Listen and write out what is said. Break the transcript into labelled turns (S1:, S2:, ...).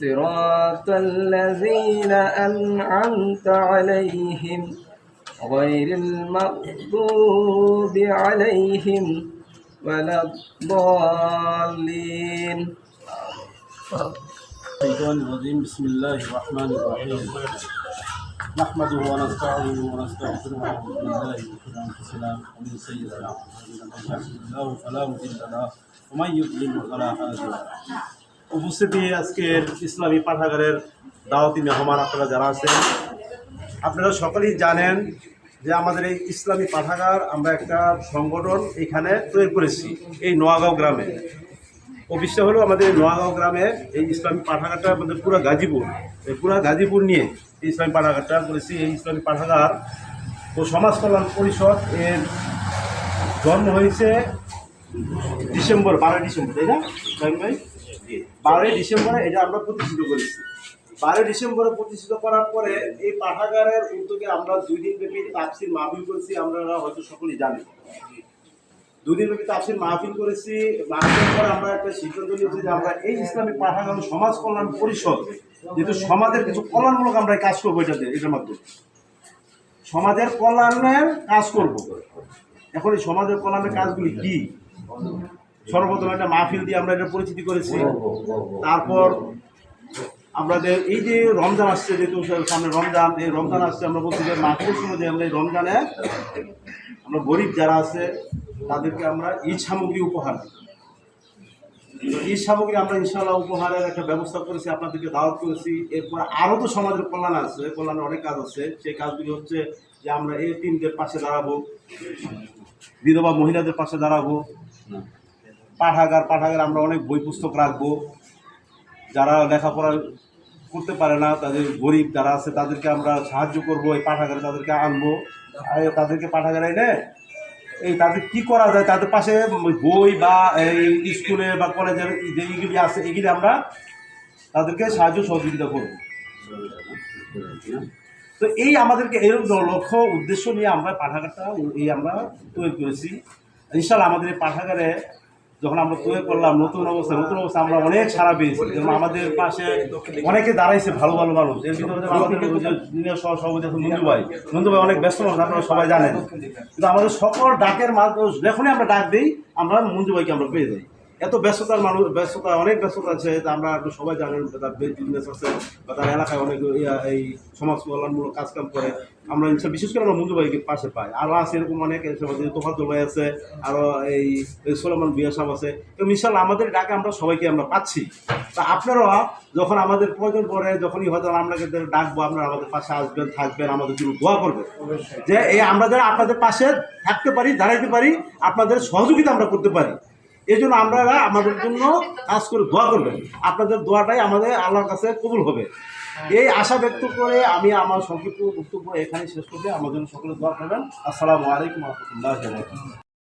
S1: صراط الذين أنعمت عليهم غير المغضوب عليهم ولا الضالين.
S2: الشيطان الرجيم. بسم الله الرحمن الرحيم. نحمده ونستعينه ونستغفره ونعوذ بالله من شرور أنفسنا ومن سيئات أعمالنا. من يهده الله فلا مضل له ومن يضلل فلا هادي له. উপস্থিতি আজকের ইসলামী পাঠাগারের দাওয়াতি মেহমান আপনারা যারা আছেন, আপনারা সকলেই জানেন যে আমাদের এই ইসলামী পাঠাগার আমরা একটা সংগঠন এখানে তৈরি করেছি, এই নোয়াগাঁও গ্রামে। অফিসটা হলো আমাদের নোয়াগাঁও গ্রামে এই ইসলামী পাঠাগারটা আমাদের পুরো গাজীপুর, এই পুরো গাজীপুর নিয়ে এই ইসলামী পাঠাগারটা করেছি, এই ইসলামী পাঠাগার ও সমাজ কল্যাণ পরিষদ এর জন্ম হয়েছে ডিসেম্বর, বারোই ডিসেম্বর, তাই না? ভাই? বারোই ডিসেম্বরে এটা আমরা প্রতিষ্ঠিত করেছি। বারোই ডিসেম্বরে প্রতিষ্ঠিত করার পরে এই পাঠাগারের উদ্যোগে আমরা দুই দিন ব্যাপী তাপসির মাহফিল করেছি আমরা হয়তো সকলেই জানি দুদিন ব্যাপী তাফসির মাহফিল করেছি, মাহফিলের পরে আমরা একটা সিদ্ধান্ত নিয়েছি যে আমরা এই ইসলামী পাঠাগার সমাজ কল্যাণ পরিষদ, যেহেতু সমাজের কিছু কল্যাণমূলক আমরা কাজ করব এটাতে, এটার মাধ্যমে। সমাজের কল্যাণের কাজ করব। এখন এই সমাজের কল্যাণের কাজগুলি কি? সর্বপ্রথম একটা মাহফিল দিয়ে আমরা এটা পরিচিতি করেছি। তারপর আমাদের এই যে রমজান আসছে যেহেতু সামনে রমজান এই রমজান আসছে আমরা বলছি যে মাহফিলের সময় যে আমরা এই রমজানে আমরা গরিব যারা আছে তাদেরকে আমরা ঈদ সামগ্রী উপহার দিই। ঈদ সামগ্রী আমরা ইনশাল্লাহ উপহারের একটা ব্যবস্থা করেছি আপনাদেরকে দাওয়াত করেছি। এরপর আরও তো সমাজের কল্যাণ আছে কল্যাণের অনেক কাজ আছে। সেই কাজগুলি হচ্ছে যে আমরা এই তিনদের পাশে দাঁড়াবো বিধবা মহিলাদের পাশে দাঁড়াবো পাঠাগার পাঠাগার আমরা অনেক বই পুস্তক রাখব। যারা লেখাপড়া করতে পারে না, তাদের গরিব যারা আছে, তাদেরকে আমরা সাহায্য করব, এই পাঠাগারে তাদেরকে আনব। তাদেরকে পাঠাগারে এনে এই তাদের কি করা যায়? তাদের পাশে বই বা এই স্কুলে বা কলেজের যে এইগুলি আছে, এগুলি আমরা তাদেরকে সাহায্য সহযোগিতা করব। তো এই আমাদেরকে এরকম লক্ষ্য, উদ্দেশ্য নিয়ে আমরা পাঠাগারটা এই আমরা তৈরি করেছি। ইনশাল্লাহ আমাদের এই পাঠাগারে যখন আমরা তৈরি করলাম নতুন অবস্থা নতুন অবস্থা আমরা অনেক সারা পেয়েছি। যেমন আমাদের পাশে অনেকে দাঁড়াইছে ভালো ভালো মানুষ। এর ভিতরে আমাদের ওই যে সহ সভাপতি আছে নন্দু ভাই। নন্দু ভাই অনেক ব্যস্ত মানুষ, আপনারা সবাই জানেন। কিন্তু আমাদের সকল ডাকের মাধ্যমে, যখনই আমরা ডাক দিই, আমরা মঞ্জু ভাইকে আমরা পেয়ে যাই। এত ব্যস্ততার মানুষ ব্যস্ততা অনেক ব্যস্ততা আছে আমরা সবাই জানেন যে তার বিজনেস আছে বা তার এলাকায় অনেক এই সমাজ কল্যাণমূলক কাজকাম করে। আমরা বিশেষ করে আমরা মঞ্জু ভাইকে পাশে পাই। আরও আছে এরকম অনেক তোফাতুল ভাই আছে আরও এই সোলেমান বিয়া সাহেব আছে। এবং ইনশাল্লাহ আমাদের ডাকে আমরা সবাইকে আমরা পাচ্ছি। তা আপনারা যখন আমাদের প্রয়োজন পড়ে যখনই হয়তো আপনাকে ডাকবো আপনারা আমাদের পাশে আসবেন থাকবেন আমাদের জন্য দোয়া করবেন। যে এই আমরা যেন আপনাদের পাশে থাকতে পারি দাঁড়াইতে পারি আপনাদের সহযোগিতা আমরা করতে পারি। এই জন্য আমরা আমাদের জন্য কাজ করে দোয়া করবেন। আপনাদের দোয়াটাই আমাদের আল্লাহর কাছে কবুল হবে। এই আশা ব্যক্ত করে আমি আমার সংক্ষিপ্ত বক্তব্য এখানে শেষ করতে আমার জন্য সকলে দোয়া করবেন। আসসালামু আলাইকুম রহমতুল্লাহ